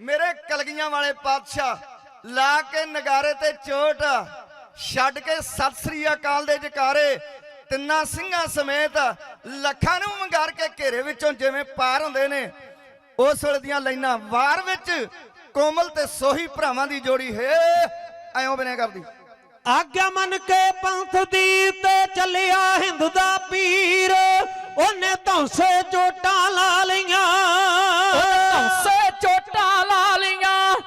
ਮੇਰੇ ਕਲਗੀਆਂ ਵਾਲੇ ਪਾਤਸ਼ਾਹ, ਲਾ ਕੇ ਨਗਾਰੇ ਤੇ ਚੋਟ, ਛੱਡ ਕੇ ਸਤਿ ਸ੍ਰੀ ਅਕਾਲ ਦੇ ਜਕਾਰੇ, ਤਿੰਨਾਂ ਸਿੰਘਾਂ ਸਮੇਤ ਲੱਖਾਂ ਨੂੰ ਮੰਗਾਰ ਕੇ ਘੇਰੇ ਵਿੱਚੋਂ ਜਿਵੇਂ ਪਾਰ ਹੁੰਦੇ ਨੇ, ਉਸ ਵੇਲੇ ਦੀਆਂ ਲਾਈਨਾਂ ਵਾਰ ਵਿੱਚ ਕੋਮਲ ਤੇ ਸੋਹੀ ਭਰਾਵਾਂ ਦੀ ਜੋੜੀ, ਹੈ, ਐਂ ਬਨੇ ਕਰਦੀ। ਆਗਿਆ ਮੰਨ ਕੇ ਪੰਥ ਦੀ ਤੇ ਚੱਲਿਆ ਹਿੰਦ ਦਾ ਪੀਰ, ਉਹਨੇ ਧੌਂਸੇ ਚੋਟਾਂ ਲਾ ਲਈਆਂ।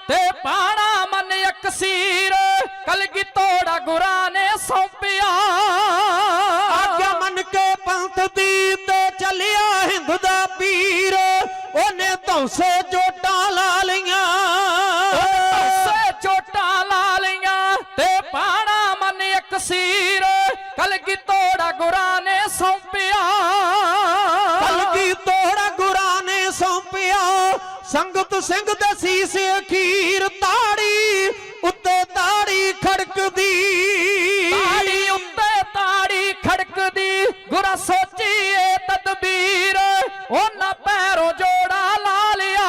ਤੇ ਪਾਣਾ ਮਨ ਇਕਸੀਰ ਕਲਗੀ ਤੋੜਾ ਗੁਰਾਂ ਨੇ ਸੌਂਪਿਆ। ਆਗਿਆ ਮੰਨ ਕੇ ਪੰਥ ਦੀ ਤੇ ਚੱਲਿਆ ਹਿੰਦ ਦਾ ਪੀਰ ਉਹਨੇ ਧੌਂਸੇ ਚੋਟਾਂ ਲਾ ਲਈਆਂ। ਧੌਂਸੇ ਚੋਟਾਂ ਲਾ ਲੀਆਂ ਤੇ ਪਾਣਾ ਮਨ ਇਕਸੀਰ ਕਲਗੀ ਤੋੜਾ ਗੁਰਾਂ ਨੇ ਸੌਂਪਿਆ। ਸੰਗਤ ਸਿੰਘ ਦੇ ਸੀਸ ਅਖੀਰ ਤਾੜੀ ਉੱਤੇ ਤਾੜੀ ਖੜਕਦੀ। ਤਾੜੀ ਉੱਤੇ ਤਾੜੀ ਖੜਕਦੀ ਗੁਰਾ ਸੋਚੀਏ ਤਦਬੀਰ ਉਹਨਾਂ ਪੈਰੋਂ ਜੋੜਾ ਲਾ ਲਿਆ।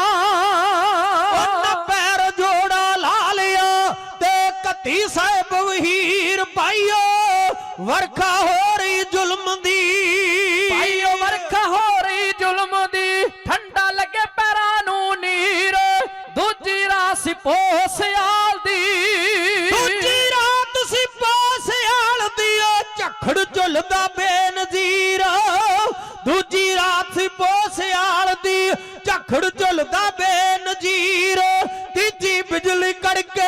ਉਹਨਾਂ ਪੈਰ ਜੋੜਾ ਲਾ ਲਿਆ ਤੇ ਕੱਤੀ ਸਾਹਿਬ ਵਹੀਰ ਪਾਈਓ ਵਰਖਾ ਹੋ ਝੁੱਲਦਾ ਬੇਨਜ਼ੀਰ ਦੂਜੀ ਰਾਤ ਸੀ ਪੋਸਿਆਲ ਦੀ ਝਖੜ ਝੁੱਲਦਾ ਬੇਨਜ਼ੀਰ ਤੀਜੀ ਬਿਜਲੀ ਕੜਕੇ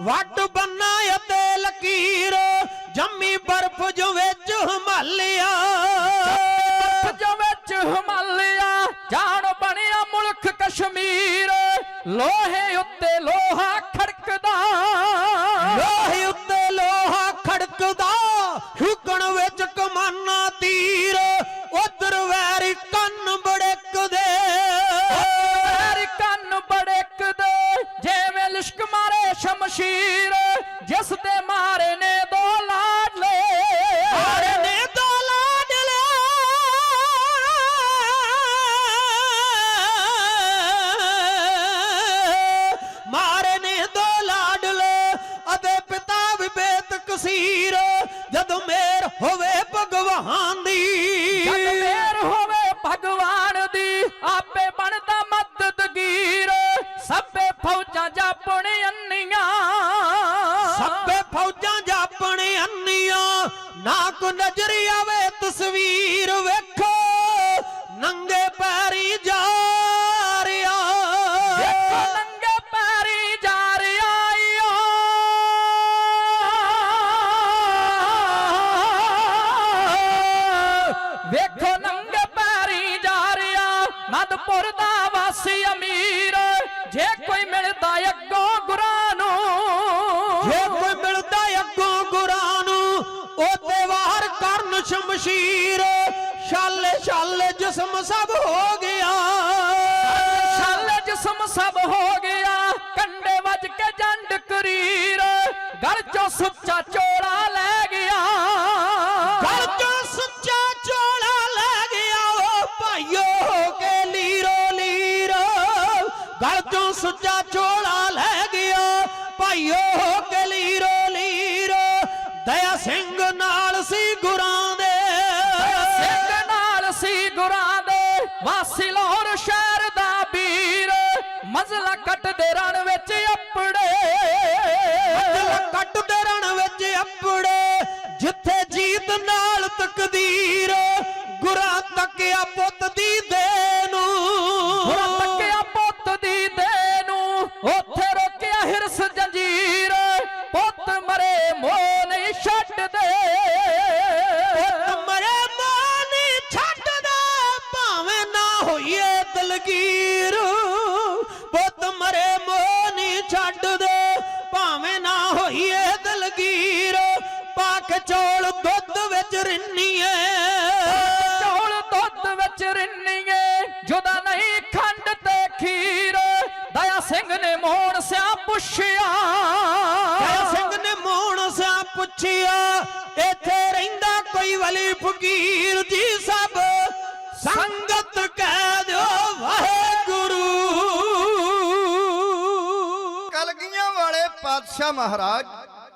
ਵੱਡ ਬੰਨਾ ਅਤੇ ਲਕੀਰ, ਜੰਮੀ ਬਰਫ਼ ਜੋ ਵਿੱਚ ਹਿਮਾਲਿਆ। ਬਰਫ਼ ਜੋ ਵਿੱਚ ਹਿਮਾਲਿਆ, ਜਾਣ ਬਣਿਆ ਮੁਲਕ ਕਸ਼ਮੀਰ। ਲੋਹੇ ਉੱਤੇ ਲੋਹਾ বাঁচতে ਅੰਨੀਆਂ ਨਾ ਕੋ ਨਜ਼ਰ ਆਵੇ ਤਸਵੀਰ ਵੇਖੋ, ਨੰਗੇ ਪੈਰੀ ਜਾ ਰਿਹਾ ਵੇਖੋ ਨੰਗੇ ਪੈਰੀ ਜਾ ਰਿਹਾ ਵੇਖੋ ਨੰਗੇ ਪੈਰੀ ਜਾ ਰਿਹਾ ਮਦਪੁਰ ਦਾ ਵਾਸੀ ਅਮੀਰ, ਜੇ ਕੋਈ ਮਿਲਦਾ ਅੱਗੋਂ ਗੁਰਾਂ ਨੂੰ ਉਹਦੇ ਵਾਰ ਕਰਨ ਸ਼ਮਸ਼ੀਰ ਛਾਲੇ ਛਾਲੇ ਜਿਸਮ ਸਭ ਹੋ ਗਿਆ। ਛਲ ਜਿਸਮ ਸਭ ਹੋ ਗਿਆ ਕੰਡੇ ਵੱਜ ਕੇ ਜੰਡ ਕਰੀਰ ਗਲ ਚੋਂ ਸੁੱਚਾ ਚੋੜਾ ਲੈ ਗਿਆ। ਗਲ ਚੋਂ ਸੁੱਚਾ ਚੋਲਾ ਲੈ ਗਿਆ ਉਹ ਭਾਈਓ ਹੋ ਕੇ ਲੀਰੋ ਲੀਰ ਗਲ ਚੋਂ ਸੁੱਚਾ ਚੋਲਾ ਲੈ ਗਿਆ ਭਾਈਓ ਹੋ ਕੇ ਲੀਰੋ ਲੀਰ ਦਇਆ ਸਿੰਘ ਗੁਰਾਂ ਦੇ। ਸਿੰਘ ਨਾਲ ਸੀ ਗੁਰਾਂ ਦੇ। ਵਾਸੀ ਲਾਹੌਰ ਸ਼ਹਿਰ ਦਾ ਵੀਰ ਮਜ਼ਲਾ ਕੱਟਦੇ ਰਣ ਵਿੱਚ ਅੱਪੜੇ। ਦਿਲ ਕੱਟਦੇ ਰਣ ਵਿੱਚ ਅੱਪੜੇ ਜਿੱਥੇ ਜੀਤ ਨਾਲ ਤਕਦੀਰ ਗੁਰਾਂ ਤੱਕਿਆ ਚੌਲ ਦੁੱਧ ਵਿੱਚ ਰਿੰਨੀਏ। ਚੌਲ ਦੁੱਧ ਵਿੱਚ ਰਿੰਨੀਏ ਜੁਦਾ ਨਹੀਂ ਖੰਡ ਤੇ ਖੀਰ। ਦਇਆ ਸਿੰਘ ਨੇ ਮੋਹਨ ਸਿਆ ਪੁੱਛਿਆ। ਜੈ ਸਿੰਘ ਨੇ ਮੋਹਣ ਸਿਆ ਪੁੱਛਿਆ ਇੱਥੇ ਰਹਿੰਦਾ ਕੋਈ ਵਲੀ ਫਕੀਰ ਜੀ ਸਭ। ਸੰਗਤ ਕਹਿ ਦਿਓ ਵਾਹਿਗੁਰੂ। ਕਲਗੀਆਂ ਵਾਲੇ ਪਾਤਸ਼ਾਹ ਮਹਾਰਾਜ